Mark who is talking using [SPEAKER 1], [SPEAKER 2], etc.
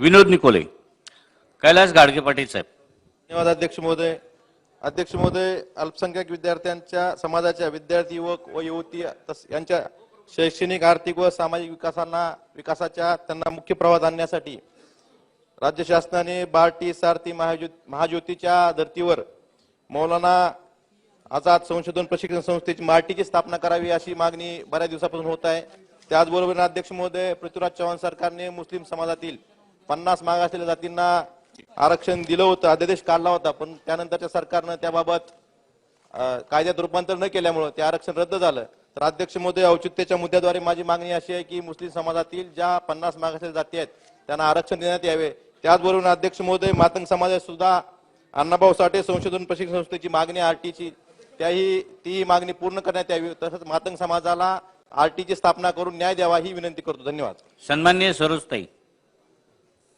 [SPEAKER 1] विनोद निकोले कैलास गाडगे पाटील साहेब.
[SPEAKER 2] धन्यवाद अध्यक्ष महोदय. अध्यक्ष महोदय अल्पसंख्याक विद्यार्थ्यांच्या समाजाच्या विद्यार्थी युवक व युवती तस यांच्या शैक्षणिक आर्थिक व सामाजिक विकासांना विकासाच्या त्यांना मुख्य प्रवाहात आणण्यासाठी राज्य शासनाने बार्टी सारथी महाज्योत महाज्योतीच्या धर्तीवर मौलाना आझाद संशोधन प्रशिक्षण संस्थेची मार्टीची स्थापना करावी अशी मागणी बऱ्याच दिवसापासून होत आहे. त्याचबरोबर अध्यक्ष महोदय पृथ्वीराज चव्हाण सरकारने मुस्लिम समाजातील पन्नास मागासलेल्या जातींना आरक्षण दिलं होतं अध्यादेश काढला होता पण त्यानंतरच्या सरकारनं त्याबाबत कायद्यात रूपांतर न केल्यामुळं ते आरक्षण रद्द झालं. तर अध्यक्ष महोदय औचित्याच्या मुद्द्याद्वारे माझी मागणी अशी आहे की मुस्लिम समाजातील ज्या पन्नास मागासलेल्या जाती आहेत त्यांना आरक्षण देण्यात यावे. त्याचबरोबर अध्यक्ष महोदय मातंग समाजात सुद्धा अण्णाभाऊ साठे संशोधन प्रशिक्षण संस्थेची मागणी आरटीची त्याही ती मागणी पूर्ण करण्यात यावी. तसंच मातंग समाजाला आरटीची स्थापना करून न्याय द्यावा ही विनंती करतो. धन्यवाद.
[SPEAKER 1] सन्मान्य सरोजताई